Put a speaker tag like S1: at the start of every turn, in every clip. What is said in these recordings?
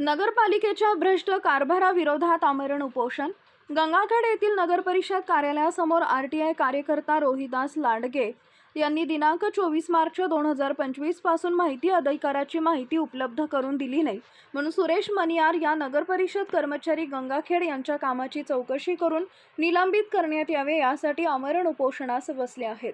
S1: नगरपालिकेच्या भ्रष्ट कारभाराविरोधात आमरण उपोषण. गंगाखेड येथील नगरपरिषद कार्यालयासमोर आर टी आय कार्यकर्ता रोहिदास लांडगे यांनी दिनांक चोवीस मार्च दोन हजार पंचवीसपासून माहिती अधिकाराची माहिती उपलब्ध करून दिली नाही. म्हणून सुरेश मनियार या नगरपरिषद कर्मचारी गंगाखेड यांच्या कामाची चौकशी करून निलंबित करण्यात यावे यासाठी आमरण उपोषणास बसले आहेत.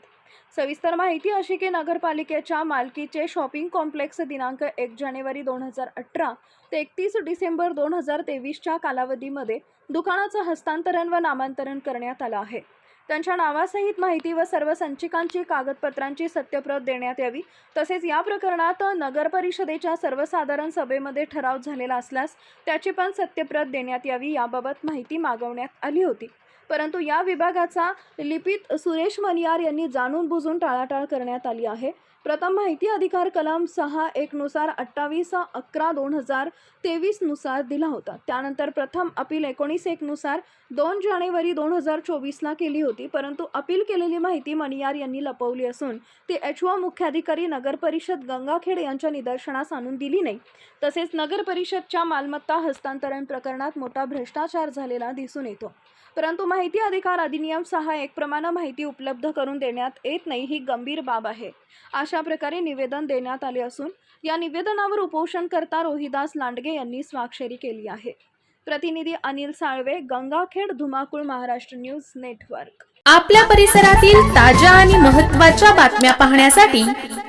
S1: सविस्तर माहिती अशी की नगरपालिकेच्या मालकीचे शॉपिंग कॉम्प्लेक्स दिनांक एक जानेवारी दोन हजार अठरा ते एकतीस डिसेंबर दोन हजार तेवीसच्या कालावधीमध्ये दुकानाचं हस्तांतरण व नामांतरण करण्यात आलं आहे. त्यांच्या नावासहित माहिती व सर्व संचिकांची कागदपत्रांची सत्यप्रत देण्यात यावी. तसेच या प्रकरणात नगर परिषदेच्या सर्वसाधारण सभेमध्ये ठराव झालेला असल्यास त्याची पण सत्यप्रत देण्यात यावी याबाबत माहिती मागवण्यात आली होती. परंतु या विभागाचा लिपित सुरेश मनियार यांनी जाणून बुजून टाळाटाळ करण्यात आली आहे. प्रथम माहिती अधिकार कलम सहा एकनुसार अठ्ठावीस अकरा दोन हजार तेवीसनुसार दिला होता. त्यानंतर प्रथम अपील एकोणीस एकनुसार दोन जानेवारी दोन हजार चोवीसला केली होती. परंतु अपील केलेली माहिती मणियार यांनी लपवली असून ती एच ओ मुख्याधिकारी नगर परिषद गंगाखेड यांच्या निदर्शनास आणून दिली नाही. तसेच नगर परिषदच्या मालमत्ता हस्तांतरण प्रकरणात मोठा भ्रष्टाचार झालेला दिसून येतो. परंतु माहिती अधिकार अधिनियम सहा एक प्रमाणे माहिती उपलब्ध करून देण्यात येत नाही ही गंभीर बाब आहे. अशा प्रकारे निवेदन देण्यात आले असून या निवेदनावर उपोषणकर्ता रोहिदास लांडगे यांनी स्वाक्षरी केली आहे. प्रतिनिधी अनिल साळवे गंगाखेड धुमाकूळ महाराष्ट्र न्यूज नेटवर्क.
S2: आपल्या परिसरातील ताज्या आणि महत्त्वाच्या बातम्या पाहण्यासाठी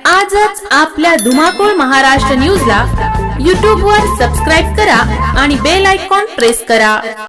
S2: आजच आपल्या धुमाकूळ महाराष्ट्र न्यूजला यूट्यूबवर सबस्क्राईब करा आणि बेल आयकॉन प्रेस करा.